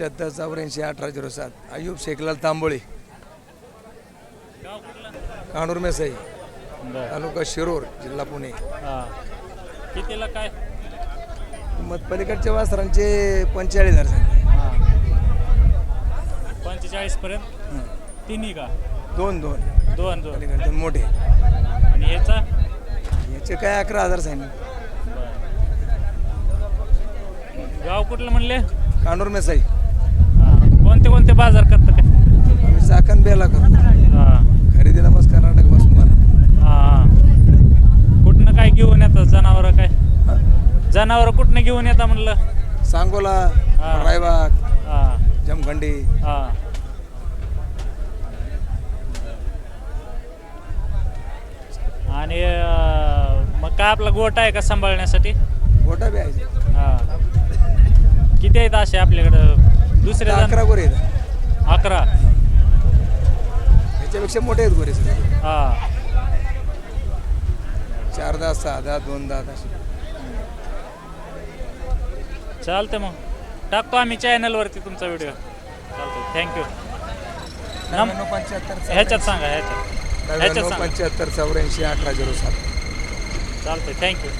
सत्तर चौऱ्याऐंशी अठरा झिरो सात. अयुब शेखलाल तांबोळे. काणूर मेसाई. बर. तालुका शिरोर जिल्हा पुणे. हा. कितीला काय? मग पलीकडच्या वासरांचे पंचेचाळीस हजार झाले. हा. पंचेचाळीस पर्यंत? तिन्ही का? दोन दोन. दोन दोन. पलीकडे दोन मोठे. आणि ह्याचा याचे काय अकरा हजार सांगितले गाव कुठलं म्हणले? काणूर मेसाई. कोणते कोणते बाजार करतं काय? आम्ही चाकण बेला करतो. हा. खरेदीला मस्त कर्नाटकपासून मला. हा. कुठनं काय घेऊन येतात जनावर काय? जनावर कुठनं घेऊन येतात म्हणलं? सांगोला हा. रायबाग हा. जमखंडी. हा. आणि अं, मग काय आपला गोटा आहे का सांभाळण्यासाठी? मोठा बी आहे. हा. किती आहेत असे आपल्याकडं? दुसरे जण? अकरा गोरे आहेत. अकरा. याच्यापेक्षा मोठे आहेत गोरे सगळे. हा. चार दहा सहा दहा दोन दहा असे. चालतं मग. टाकतो आम्ही चॅनलवरती तुमचा व्हिडिओ चालतं थँक्यू नम नव्याण्णव पंच्याहत्तर ह्याच्यात सांगा ह्याच्यात. ह्याच्यात नव्याण्णव सांगा. पंच्याहत्तर चौऱ्याऐंशी अठरा झिरो सात. चालतंय. थँक्यू